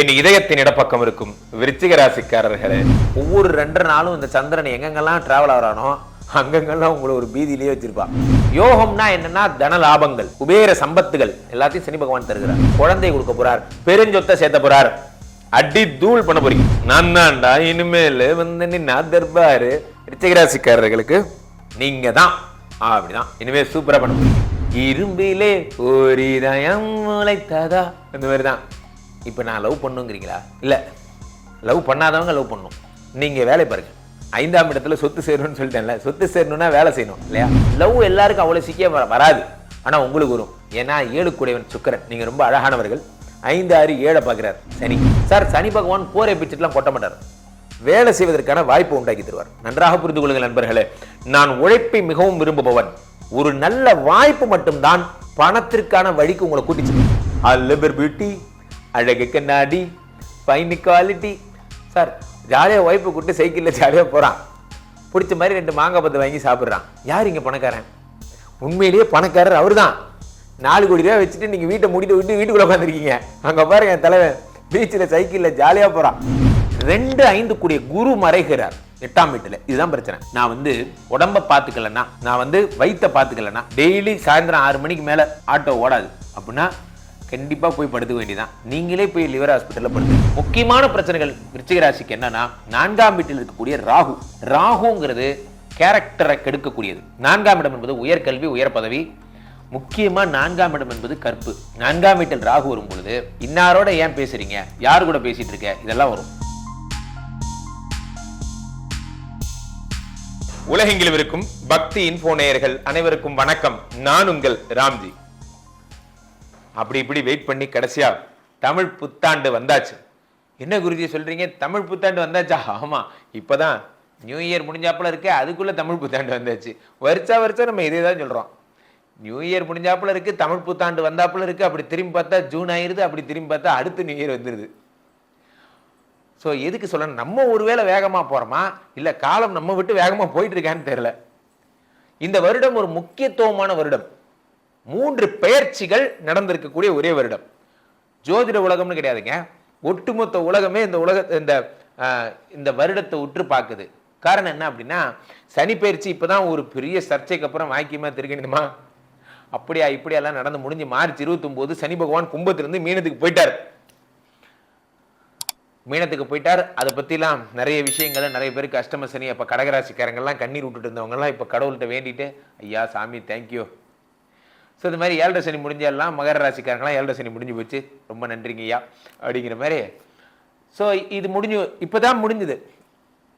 என் இதயத்தின் இடப்பக்கம் இருக்கும் விருச்சிக ராசிக்காரர்களே ஒவ்வொரு ரெண்டரை நாளும் இந்த சந்திரன் எங்கெங்கெல்லாம் டிராவல் ஆகிறானோ அங்கங்கெல்லாம் உங்களை ஒரு பீதியிலேயே வச்சிருப்பான். யோகம்னா என்னன்னா தன லாபங்கள் குபேர சம்பத்துகள் எல்லாத்தையும் சனி பகவான் தருகிறார். குழந்தை கொடுக்க போறார் பெருஞ்சொத்தை சேர்த்த போறார். அடி தூள் பண்ண போறீங்க. நான் தான்டா இனிமேல் வந்து நின்னா தர்பாரு. விருச்சிக ராசிக்காரர்களுக்கு நீங்க தான் அப்படிதான். இனிமே சூப்பரா பண்ண போறீங்க. இரும்பிலே ஒரு இதயம் முளைத்ததா? இந்த மாதிரி தான் இப்போ நான் லவ் பண்ணுங்கிறீங்களா? இல்லை. லவ் பண்ணாதவங்க லவ் பண்ணும். நீங்கள் வேலை பாருங்கள் ஐந்தாம் இடத்துல சொத்து சேரணும்னு சொல்லிட்டேன்ல. சொத்து சேரணும்னா வேலை செய்யணும் இல்லையா? லவ் எல்லாருக்கும் அவ்வளோ சீக்கிரம் வர- வராது. ஆனால் உங்களுக்கு வரும். ஏன்னா ஏழு கூடையவன் சுக்கரன். நீங்கள் ரொம்ப அழகானவர்கள். ஐந்து ஆறு ஏழை பார்க்குறார் சனி. சார் சனி பகவான் போரை பிச்சுட்டுலாம் கொட்ட மாட்டார். வேலை செய்வதற்கான வாய்ப்பு உண்டாக்கி தருவார். நன்றாக புரிந்து கொள்ளுங்கள் நண்பர்களே. நான் உழைப்பை மிகவும் விரும்புபவன். ஒரு நல்ல வாய்ப்பு மட்டும்தான் பணத்திற்கான வழிக்கு உங்களை கூட்டிச்சு லிபர் பியூட்டி அழகு கண்ணாடி ஃபைன் குவாலிட்டி சார் ஜாலியாக ஒய்ஃபை கூப்பிட்டு சைக்கிளில் ஜாலியாக போகிறான் பிடிச்ச மாதிரி ரெண்டு மாங்காய் பத்து வாங்கி சாப்பிட்றான். யார் இங்கே பணக்காரன்? உண்மையிலேயே பணக்காரர் அவர் தான் நாலு கோடி ரூபா வச்சுட்டு நீங்கள் வீட்டை முடிட்டு விட்டு வீட்டுக்குள்ளே உட்காந்துருக்கீங்க அங்கே பாருங்க என் தலைவன். பீச்சில் சைக்கிளில் ஜாலியாக போகிறான் ரெண்டு ஐந்து கூடிய குரு மறைகிறார். எட்டாம் வீட்டில். இதுதான் பிரச்சனை. நான் வந்து உடம்ப பார்த்துக்கலன்னா நான் வந்து வயிற்ற பார்த்துக்கலன்னா டெய்லி சாயந்தரம் ஆறு மணிக்கு மேலே ஆட்டோ ஓடாது. அப்படின்னா கண்டிப்பாக போய் படுத்துக்க வேண்டியதான் நீங்களே போய் லிவர் ஹாஸ்பிட்டலில் படுத்து. முக்கியமான பிரச்சனைகள் விருச்சிக ராசிக்கு என்னன்னா நான்காம் வீட்டில் இருக்கக்கூடிய ராகு. ராகுங்கிறது கேரக்டரை கெடுக்கக்கூடியது. நான்காம் இடம் என்பது உயர்கல்வி உயர் பதவி முக்கியமாக நான்காம் இடம் என்பது கற்பு. நான்காம் வீட்டில் ராகு வரும் பொழுது இன்னாரோட ஏன் பேசுறீங்க? யார் கூட பேசிட்டு இருக்க? இதெல்லாம் வரும். உலகெங்கிலும் இருக்கும் பக்தி இன்ஃபோ நேயர்கள் அனைவருக்கும் வணக்கம். நான் உங்கள் ராம்ஜி. அப்படி இப்படி வெயிட் பண்ணி கடைசியா தமிழ் புத்தாண்டு வந்தாச்சு. என்ன குருஜி சொல்கிறீங்க தமிழ் புத்தாண்டு வந்தாச்சா? ஆஹமா இப்போ தான் நியூ இயர் முடிஞ்சாப்புல இருக்கு அதுக்குள்ளே தமிழ் புத்தாண்டு வந்தாச்சு. வருஷா வருஷம் நம்ம இதே தான் சொல்கிறோம் நியூ இயர் முடிஞ்சாப்புல இருக்குது தமிழ் புத்தாண்டு வந்தாப்புல இருக்குது அப்படி திரும்பி பார்த்தா ஜூன் ஆயிடுது அப்படி திரும்பி பார்த்தா அடுத்து நியூ இயர் வந்துடுது ஸோ எதுக்கு சொல்லணும்? நம்ம ஒருவேளை வேகமாக போகிறோமா இல்லை காலம் நம்ம விட்டு வேகமாக போயிட்டு இருக்கான்னு இந்த வருடம் ஒரு முக்கியத்துவமான வருடம். மூன்று பெயர்ச்சிகள் நடந்திருக்கக்கூடிய ஒரே வருடம். ஜோதிட உலகம்னு கிடையாதுங்க. ஒட்டுமொத்த உலகமே இந்த உலக இந்த இந்த வருடத்தை உற்று பார்க்குது. காரணம் என்ன அப்படின்னா சனி பயிற்சி இப்பதான் ஒரு பெரிய சர்ச்சைக்கு அப்புறம் வாக்கியமாக திருக்கணுமா அப்படியா இப்படியெல்லாம் நடந்து முடிஞ்சு மார்ச் 29 சனி பகவான் கும்பத்திலிருந்து மீனத்துக்கு போயிட்டார். மீனத்துக்கு போயிட்டார். அதை பற்றிலாம் நிறைய விஷயங்களை நிறைய பேருக்கு அஷ்டம சனி அப்போ கடகராசிக்காரங்கள்லாம் கண்ணீர் விட்டுட்டு இருந்தவங்கலாம் இப்போ கடவுள்கிட்ட வேண்டிட்டு ஐயா சாமி தேங்க்யூ ஸோ இது மாதிரி ஏழரை சனி முடிஞ்செல்லாம் மகர ராசிக்காரங்களாம் ஏழரை சனி முடிஞ்சு போச்சு. ரொம்ப நன்றிங்கய்யா அப்படிங்கிற மாதிரி. ஸோ இது முடிஞ்சு இப்போ தான் முடிஞ்சுது.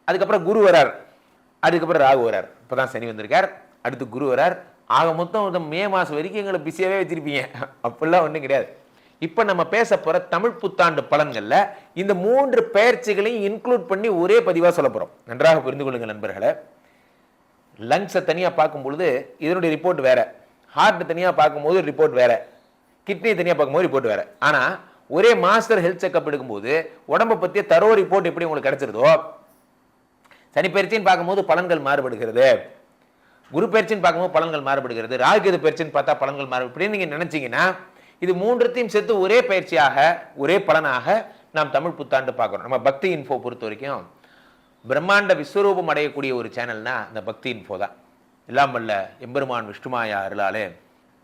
அதுக்கப்புறம் குரு வரார். அதுக்கப்புறம் ராகு வரார். இப்போ தான் சனி வந்திருக்கார். அடுத்து குரு வரார். ஆக மொத்தம் இந்த மே மாதம் வரைக்கும் எங்களை பிஸியாகவே வச்சிருப்பீங்க. அப்படிலாம் ஒன்றும் கிடையாது. இப்போ நம்ம பேச போகிற தமிழ் புத்தாண்டு பலன்களில் இந்த மூன்று பெயர்ச்சிகளையும் இன்க்ளூட் பண்ணி ஒரே பதிவாக சொல்ல போகிறோம் நன்றாக புரிந்து கொள்ளுங்கள் நண்பர்களை. லங்ஸை தனியாக பார்க்கும் பொழுது இதனுடைய ரிப்போர்ட் வேறு. ஹார்ட் தனியாக பார்க்கும்போது ரிப்போர்ட் வேற. கிட்னி தனியாக பார்க்கும்போது ரிப்போர்ட் வேற. ஆனால் ஒரே மாஸ்டர் ஹெல்த் செக்அப் எடுக்கும்போது உடம்பை பற்றிய தரோ ரிப்போர்ட் எப்படி உங்களுக்கு கிடைச்சிருதோ சனி பயிற்சின்னு பார்க்கும்போது பலன்கள் மாறுபடுகிறது. குரு பயிற்சின்னு பார்க்கும்போது பலன்கள் மாறுபடுகிறது. ராகுகேது பயிற்சின்னு பார்த்தா பலன்கள் மாறு இப்படின்னு நீங்கள் நினச்சிங்கன்னா இது மூன்றுத்தையும் சேர்த்து ஒரே பயிற்சியாக ஒரே பலனாக நாம் தமிழ் புத்தாண்டு பார்க்குறோம் நம்ம பக்தி இன்ஃபோ பொறுத்த வரைக்கும் பிரம்மாண்ட விஸ்வரூபம் அடையக்கூடிய ஒரு சேனல்னா அந்த பக்தி இன்ஃபோ தான். எல்லாம் வல்ல எம்பெருமான் விஷ்ணுமாயா அருளாலே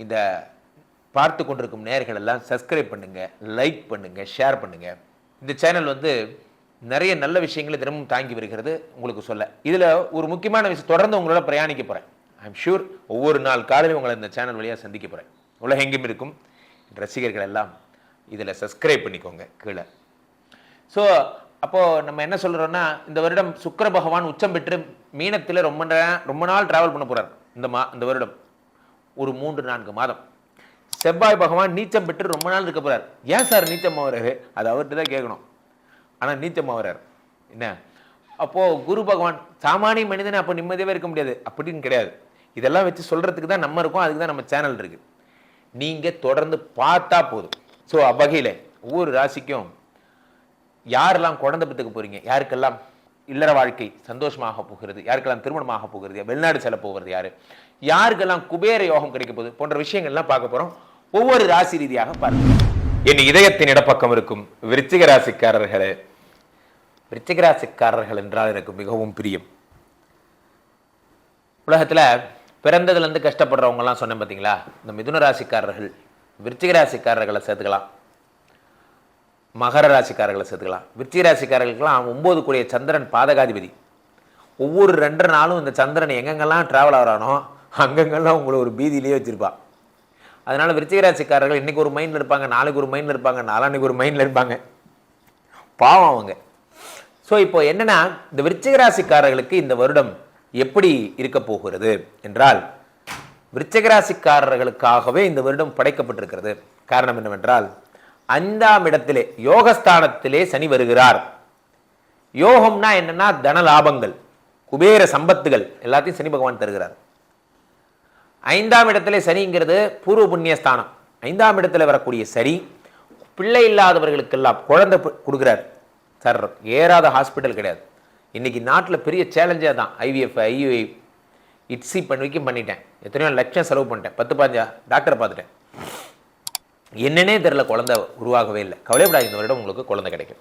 இந்த பார்த்து கொண்டிருக்கும் நேர்கள் எல்லாம் சப்ஸ்கிரைப் பண்ணுங்கள் லைக் பண்ணுங்கள் ஷேர் பண்ணுங்கள் இந்த சேனல் வந்து நிறைய நல்ல விஷயங்களை தினமும் தாங்கி வருகிறது உங்களுக்கு சொல்ல. இதில் ஒரு முக்கியமான விஷயம் தொடர்ந்து உங்களோட பிரயாணிக்க போகிறேன் ஐம் ஷூர் ஒவ்வொரு நாள் காலையிலும் உங்களை இந்த சேனல் வழியாக சந்திக்க போகிறேன் உலகெங்கும் இருக்கும். ரசிகர்கள் எல்லாம் இதில் சப்ஸ்கிரைப் பண்ணிக்கோங்க கீழே. ஸோ அப்போது நம்ம என்ன சொல்கிறோன்னா இந்த வருடம் சுக்கிர பகவான் உச்சம் பெற்று மீனத்தில் ரொம்ப ரொம்ப நாள் டிராவல் பண்ண போகிறார் இந்த மா இந்த வருடம். ஒரு மூன்று நான்கு மாதம். செவ்வாய் பகவான் நீச்சம் பெற்று ரொம்ப நாள் இருக்க போகிறார் ஏன் சார் நீச்சம் ஆகிறாரு அது அவர்கிட்ட தான் கேட்கணும். ஆனால் நீச்சம் ஆகிறார் என்ன? அப்போது குரு பகவான் சாமானிய மனிதன் அப்போ நிம்மதியாகவே இருக்க முடியாது. அப்படின்னு கிடையாது. இதெல்லாம் வச்சு சொல்கிறதுக்கு தான் நம்ம இருக்கோம். அதுக்கு தான் நம்ம சேனல் இருக்குது நீங்கள் தொடர்ந்து பார்த்தா போதும். ஸோ அவ்வகையில் ஒவ்வொரு ராசிக்கும் யாரெல்லாம் குழந்தை பத்துக்கு போறீங்க? யாருக்கெல்லாம் இல்லற வாழ்க்கை சந்தோஷமாக போகிறது? யாருக்கெல்லாம் திருமணமாக போகிறது? வெளிநாடு செல்ல போகிறது யாரு? யாருக்கெல்லாம் குபேர யோகம் கிடைக்க போகுது? போன்ற விஷயங்கள்லாம் பார்க்க போறோம். ஒவ்வொரு ராசி ரீதியாக பார்க்கணும் என் இதயத்தின் இடப்பக்கம் இருக்கும் விருச்சிக ராசிக்காரர்களே. விருச்சிக ராசிக்காரர்கள் என்றால் எனக்கு மிகவும் பிரியம். உலகத்துல பிறந்ததுல இருந்து கஷ்டப்படுறவங்க எல்லாம் சொன்னேன் பார்த்தீங்களா இந்த மிதுன ராசிக்காரர்கள் விருச்சிக ராசிக்காரர்களை சேர்த்துக்கலாம். மகர ராசிக்காரர்களை சேர்த்துக்கலாம். விருச்சிக ராசிக்காரர்களுக்கெல்லாம் ஒம்பது கூடிய சந்திரன் பாதகாதிபதி. ஒவ்வொரு ரெண்டரை நாளும் இந்த சந்திரன் எங்கெங்கெல்லாம் ட்ராவல் ஆகிறானோ அங்கங்கெல்லாம் உங்களை ஒரு பீதியிலேயே வச்சுருப்பான் அதனால் விருச்சிக ராசிக்காரர்கள் இன்னைக்கு ஒரு மைண்டில் இருப்பாங்க நாளைக்கு ஒரு மைண்டில் இருப்பாங்க நாளான்னைக்கு ஒரு மைண்டில் இருப்பாங்க. பாவம் அவங்க. ஸோ இப்போ என்னன்னா இந்த விருச்சிக ராசிக்காரர்களுக்கு இந்த வருடம் எப்படி இருக்க போகிறது என்றால் விருச்சிக ராசிக்காரர்களுக்காகவே இந்த வருடம் படைக்கப்பட்டிருக்கிறது. காரணம் என்னவென்றால் ஐந்தாம் இடத்திலே யோகஸ்தானத்திலே சனி வருகிறார். யோகம்னா என்னன்னா தன லாபங்கள் குபேர சம்பத்துகள் எல்லாத்தையும் சனி பகவான் தருகிறார். ஐந்தாம் இடத்திலே சனிங்கிறது பூர்வ புண்ணிய ஸ்தானம் ஐந்தாம் இடத்துல வரக்கூடிய சரி பிள்ளை இல்லாதவர்களுக்கெல்லாம் குழந்தை கொடுக்குறார். சார் ஏறாத ஹாஸ்பிட்டல் கிடையாது. இன்னைக்கு நாட்டில் பெரிய சேலஞ்சே தான் ஐவிஎஃப் ஐயுஐ இட்ஸி பண்ணி வரைக்கும் பண்ணிட்டேன். எத்தனையோ லட்சம் செலவு பண்ணிட்டேன். பத்து பாஞ்சா டாக்டரை பார்த்துட்டேன். என்னன்னே தெரில குழந்தை உருவாகவே இல்லை. கவலைப்படாது இந்த வருடம் உங்களுக்கு குழந்தை கிடைக்கும்.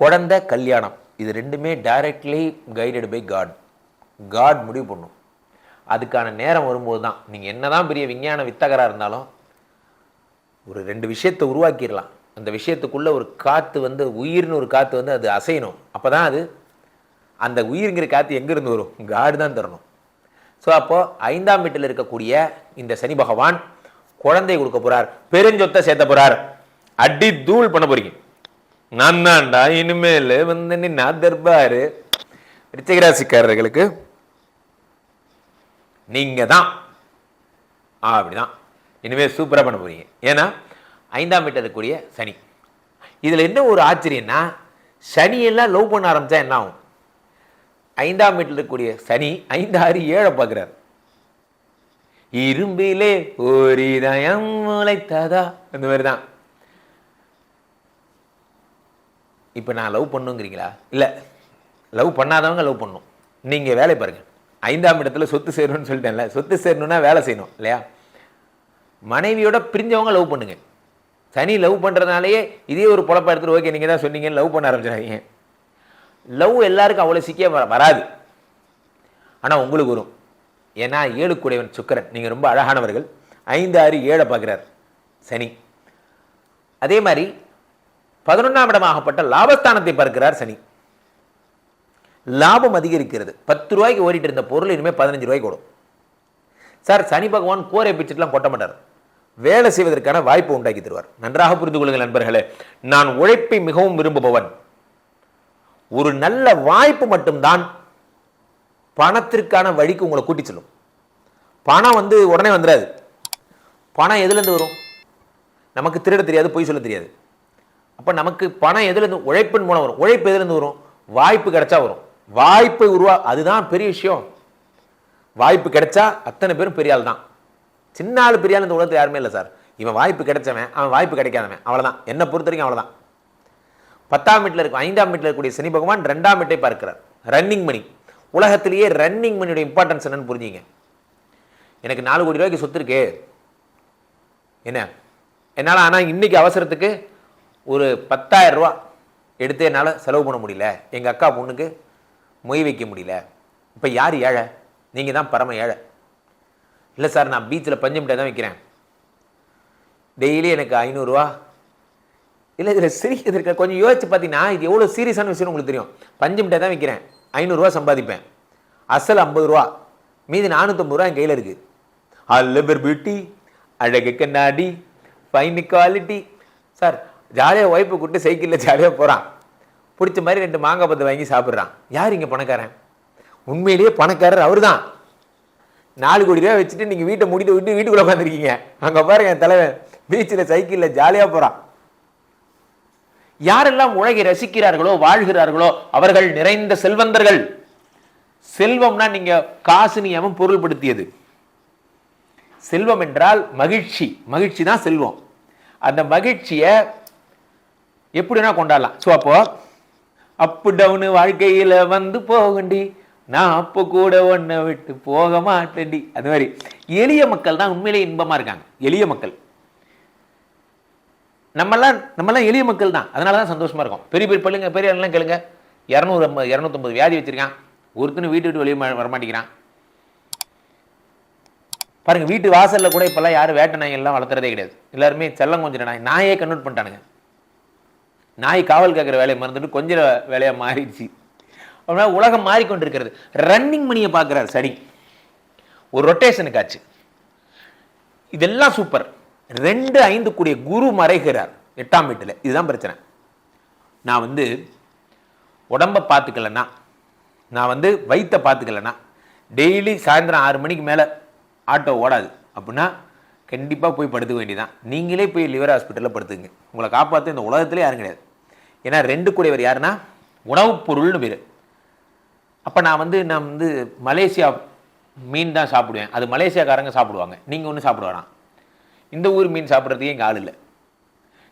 குழந்தை கல்யாணம் இது ரெண்டுமே directly guided by God God முடிவு பண்ணும். அதுக்கான நேரம் வரும்போது தான். நீங்கள் என்னதான் பெரிய விஞ்ஞான வித்தகராக இருந்தாலும் ஒரு ரெண்டு விஷயத்தை உருவாக்கிடலாம். அந்த விஷயத்துக்குள்ள ஒரு காற்று வந்து உயிர்னு ஒரு காற்று வந்து அது அசையணும். அப்போ தான் அது அந்த உயிருங்கிற காற்று எங்கேருந்து வரும்? காடு தான் தரணும். ஸோ அப்போ ஐந்தாம் வீட்டில் இருக்கக்கூடிய இந்த சனி பகவான் குழந்தை கொடுக்க போறார் பெருஞ்சொத்தை சேர்த்த போறார். அடி தூள் பண்ண போறீங்க. நான் தான்டா இனிமேல் வந்து நான் தர்பாரு. ரிச்சகராசிக்காரர்களுக்கு நீங்க தான் ஆ, அப்படிதான். இனிமேல் சூப்பராக பண்ண போறீங்க. ஏன்னா ஐந்தாம் வீட்டில் இருக்கக்கூடிய சனி. இதில் என்ன ஒரு ஆச்சரியம்னா சனியெல்லாம் லவ் பண்ண ஆரம்பிச்சா என்ன ஆகும்? ஐந்தாம் வீட்டில் இருக்கக்கூடிய சனி ஐந்து ஆறு ஏழை பார்க்குறாரு. இரும்பிலே ஒரு இதயம் முளைத்ததா? அந்த மாதிரி தான் இப்போ நான் லவ் பண்ணுங்கிறீங்களா? இல்லை. லவ் பண்ணாதவங்க லவ் பண்ணும். நீங்கள் வேலை பாருங்கள் ஐந்தாம் இடத்துல சொத்து சேரணும்னு சொல்லிட்டேன்ல. சொத்து சேரணும்னா வேலை செய்யணும் இல்லையா? மனைவியோட பிரிஞ்சவங்க லவ் பண்ணுங்க. சனி லவ் பண்ணுறதுனாலேயே இதே ஒரு பொழப்பா எடுத்துகிட்டு ஓகே நீங்கள் தான் சொன்னீங்க லவ் பண்ண ஆரம்பிச்சிடாதீங்க. லவ் எல்லாருக்கும் அவ்வளோ சீக்கிரம் வர- வராது. ஆனால் உங்களுக்கு வரும். ஏன்னா ஏழு கூடையவன் சுக்கரன். நீங்கள் ரொம்ப அழகானவர்கள். ஐந்து ஆறு ஏழை பார்க்குறார் சனி. அதே மாதிரி பதினொன்றாம் இடமாகப்பட்ட லாபஸ்தானத்தை பார்க்கிறார் சனி. லாபம் அதிகரிக்கிறது. பத்து ரூபாய்க்கு ஓடிட்டு இருந்த பொருள் இனிமேல் பதினஞ்சு ரூபாய்க்கு ஓடும். சார் சனி பகவான் கோரை பிச்சுட்டுலாம் கொட்ட மாட்டார். வேலை செய்வதற்கான வாய்ப்பு உண்டாக்கி தருவார். நன்றாக புரிந்து கொள்ளுங்கள் நண்பர்களே. நான் உழைப்பை மிகவும் விரும்புபவன். ஒரு நல்ல வாய்ப்பு மட்டும்தான் பணத்திற்கான வழிக்கு உங்களை கூட்டி செல்லும். பணம் வந்து உடனே வந்துடாது பணம் எதுலேருந்து வரும்? நமக்கு திருட தெரியாது பொய் சொல்ல தெரியாது. அப்போ நமக்கு பணம் எதுலேருந்து உழைப்பின் மூலம் வரும். உழைப்பு எதுலேருந்து வரும்? வாய்ப்பு கிடைச்சா வரும். வாய்ப்பை உருவா அதுதான் பெரிய விஷயம். வாய்ப்பு கிடைச்சா அத்தனை பேரும் பெரிய ஆள் தான் சின்ன ஆள் பெரிய ஆள் இந்த உலகத்தில் யாருமே இல்லை சார். இவன் வாய்ப்பு கிடைச்சவன் அவன் வாய்ப்பு கிடைக்காதவன். அவ்வளோதான் என்னை பொறுத்த வரைக்கும் அவ்வளோதான் பத்தாம் வீட்டில் இருக்கும் ஐந்தாம் வீட்டில் இருக்கக்கூடிய சனி பகவான் ரெண்டாம் வீட்டை பார்க்கிறார். ரன்னிங் மணி உலகத்திலேயே ரன்னிங் மணியோட இம்பார்ட்டன்ஸ் என்னன்னு புரிஞ்சுங்க. எனக்கு நாலு கோடி ரூபாய்க்கு சொத்து இருக்கு. என்ன? என்னால் ஆனால் இன்னைக்கு அவசரத்துக்கு ஒரு பத்தாயிரம் ரூபா எடுத்து என்னால் செலவு பண்ண முடியல. எங்கள் அக்கா பொண்ணுக்கு மொய் வைக்க முடியல. இப்போ யார் ஏழை? நீங்கள் தான் பரம ஏழை. இல்லை சார் நான் பீச்சில் பஞ்சு மிட்டாய் தான் வைக்கிறேன். டெய்லி எனக்கு ஐநூறுரூவா இல்லை இதில் சிரிக்கிறதுக்கு கொஞ்சம் யோசிச்சு பார்த்தீங்கன்னா இது எவ்வளோ சீரியஸான விஷயம் உங்களுக்கு தெரியும். பஞ்சு மிட்டாய் தான் விற்கிறேன் ஐநூறுரூவா சம்பாதிப்பேன். அசல் ஐம்பது ரூபா. மீதி நானூற்றம்பது ரூபா என் கையில் இருக்குது அல்லபர் பியூட்டி அழகு கண்ணாடி. ஃபைன் குவாலிட்டி சார் ஜாலியாக ஒய்ஃபை கூப்பிட்டு சைக்கிளில் ஜாலியாக போகிறான் பிடிச்ச மாதிரி ரெண்டு மாங்காய் பத்து வாங்கி சாப்பிட்றான். யார் இங்கே பணக்காரன்? உண்மையிலேயே பணக்காரர் அவர்தான். நாலு கோடி ரூபா வச்சுட்டு நீங்கள் வீட்டை முடித்து விட்டு வீட்டுக்குள்ளே உட்காந்துருக்கீங்க அங்கே பாருங்க என் தலைவன். பீச்சில் சைக்கிளில் ஜாலியாக போகிறான் யாரெல்லாம் உலகை ரசிக்கிறார்களோ வாழ்கிறார்களோ அவர்கள் நிறைந்த செல்வந்தர்கள். செல்வம்னா நீங்க காசு நியமம் பொருள்படுத்தியது. செல்வம் என்றால் மகிழ்ச்சி. மகிழ்ச்சி தான் செல்வம். அந்த மகிழ்ச்சியை எப்படினா கொண்டாடலாம். ஸோ அப்போ அப்பு டவுனு வாழ்க்கையில் வந்து போகண்டி நான் அப்போ கூட ஒன்றை விட்டு போக மாட்டேன்டி. அது மாதிரி. எளிய மக்கள் தான் உண்மையிலே இன்பமாக இருக்காங்க. எளிய மக்கள். நம்மெல்லாம் நம்மெல்லாம் எளிய மக்கள் தான். அதனால தான் சந்தோஷமா இருக்கும். பெரிய பெரிய பள்ளிங்க பெரிய எல்லாம் கேளுங்க. இரநூறு இரநூத்தம்பது வியாதி வச்சிருக்கான். ஒருத்தனும் வீட்டு விட்டு வெளியே வரமாட்டேங்கிறான். பாருங்க வீட்டு வாசலில் கூட இப்போல்லாம் யாரும் வேட்டை நாய்கள்லாம் வளர்த்துறதே கிடையாது. எல்லாருமே செல்லம் கொஞ்சம் நாய் நாயே கன்வெர்ட் பண்ணிட்டானுங்க. நாய் காவல் கேட்குற வேலையை மறந்துட்டு கொஞ்சம் வேலையாக மாறிடுச்சு. அப்படின்னா உலகம் மாறிக்கொண்டிருக்கிறது. ரன்னிங் மணியை பார்க்குறாரு சரி ஒரு ரொட்டேஷனுக்கு ஆச்சு. இதெல்லாம் சூப்பர் ரெண்டு ஐந்து கூடிய குரு மறைகிறார் எட்டாம் வீட்டில். இதுதான் பிரச்சனை. நான் வந்து உடம்பை பார்த்துக்கலன்னா நான் வந்து வயிற்றை பார்த்துக்கலன்னா டெய்லி சாயந்தரம் ஆறு மணிக்கு மேலே ஆட்டோ ஓடாது. அப்படின்னா கண்டிப்பாக போய் படுத்துக்க வேண்டியதான் நீங்களே போய் லிவர் ஹாஸ்பிட்டலில் படுத்துங்க உங்களை காப்பாற்ற இந்த உலகத்துலேயே யாரும் கிடையாது. ஏன்னா ரெண்டு கூடியவர் யாருன்னா உணவுப் பொருள்னு பேர். அப்போ நான் வந்து நான் வந்து மலேசியா மீன் தான் சாப்பிடுவேன். அது மலேசியாக்காரங்க சாப்பிடுவாங்க. நீங்கள் ஒன்றும் சாப்பிடுவானா இந்த ஊர் மீன் சாப்பிட்றதுக்கே இங்கே ஆள் இல்லை.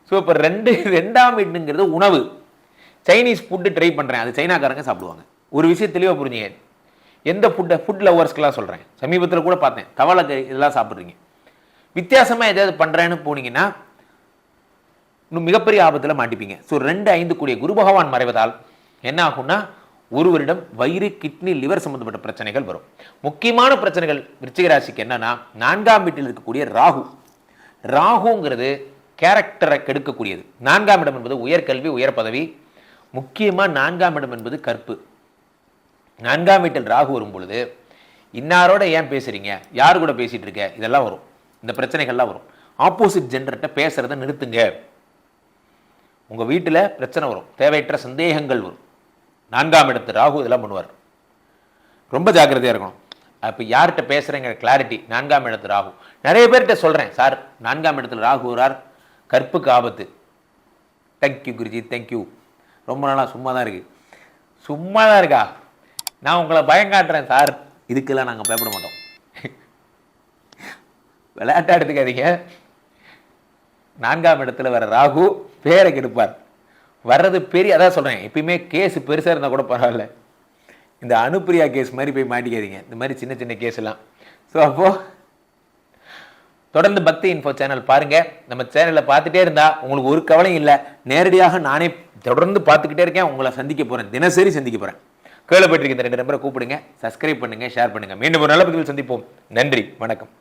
ஸோ இப்போ ரெண்டு ரெண்டாம் வீட்டுங்கிறது உணவு. சைனீஸ் ஃபுட்டு ட்ரை பண்ணுறேன் அது சைனாக்காரங்க சாப்பிடுவாங்க. ஒரு விஷயம் தெளிவாக புரிஞ்சுங்க எந்த ஃபுட்டை ஃபுட் லவர்ஸ்க்கெலாம் சொல்கிறேன் சமீபத்தில் கூட பார்த்தேன். தவளை இதெல்லாம் சாப்பிட்றீங்க. வித்தியாசமாக எதாவது பண்ணுறேன்னு போனீங்கன்னா இன்னும் மிகப்பெரிய ஆபத்தில் மாட்டிப்பீங்க. ஸோ ரெண்டு ஐந்து கூடிய குரு பகவான் மறைவதால் என்ன ஆகும்னா ஒருவரிடம் வயிறு கிட்னி லிவர் சம்பந்தப்பட்ட பிரச்சனைகள் வரும். முக்கியமான பிரச்சனைகள் விருச்சிக ராசிக்கு என்னன்னா நான்காம் வீட்டில் இருக்கக்கூடிய ராகு. ராகுங்கிறது கேரக்டரை கெடுக்கக்கூடியது. நான்காம் இடம் என்பது உயர்கல்வி உயர் பதவி. முக்கியமாக நான்காம் இடம் என்பது கற்பு. நான்காம் வீட்டில் ராகு வரும் பொழுது இன்னாரோட ஏன் பேசுகிறீங்க யார் கூட பேசிகிட்டு இருக்க? இதெல்லாம் வரும். இந்த பிரச்சனைகள்லாம் வரும். ஆப்போசிட் ஜென்டர்கிட்ட பேசுறதை நிறுத்துங்க. உங்கள் வீட்டில் பிரச்சனை வரும். தேவையற்ற சந்தேகங்கள் வரும். நான்காம் இடத்து ராகு இதெல்லாம் பண்ணுவார். ரொம்ப ஜாக்கிரதையாக இருக்கணும். அப்போ யார்கிட்ட பேசுகிறேங்கிற கிளாரிட்டி நான்காம் இடத்து ராகு. நிறைய பேர்கிட்ட சொல்கிறேன் சார் நான்காம் இடத்துல ராகு வரார் கற்புக்கு ஆபத்து. தேங்க்யூ குருஜி தேங்க்யூ ரொம்ப நாளாக சும்மா தான் இருக்குது சும்மா தான் இருக்கா? நான் உங்களை பயங்காட்டுறேன் சார். இதுக்கெல்லாம் நாங்கள் பயப்பட மாட்டோம். விளையாட்டா எடுத்துக்காதீங்க. நான்காம் இடத்துல வர ராகு பேரை கெடுப்பார். வர்றது பெரிய அதான் சொல்கிறேன் எப்பயுமே கேஸ் பெருசாக இருந்தால் கூட பரவாயில்ல. இந்த அனுப்பிரியா கேஸ் மாதிரி போய் மாட்டிக்காதீங்க. இந்த மாதிரி சின்ன சின்ன கேஸ் எல்லாம். ஸோ அப்போ தொடர்ந்து பக்தி இன்ஃபோ சேனல் பாருங்க. நம்ம சேனலில் பார்த்துட்டே இருந்தால் உங்களுக்கு ஒரு கவலையும் இல்லை. நேரடியாக நானே தொடர்ந்து பார்த்துக்கிட்டே இருக்கேன். உங்களை சந்திக்க போகிறேன் தினசரி சந்திக்க போறேன். கேள்விப்பட்டிருக்க இந்த ரெண்டு நம்பரை கூப்பிடுங்க. சப்ஸ்கிரைப் பண்ணுங்க ஷேர் பண்ணுங்க. மீண்டும் ஒரு நல்ல பதிவில் சந்திப்போம். நன்றி. வணக்கம்.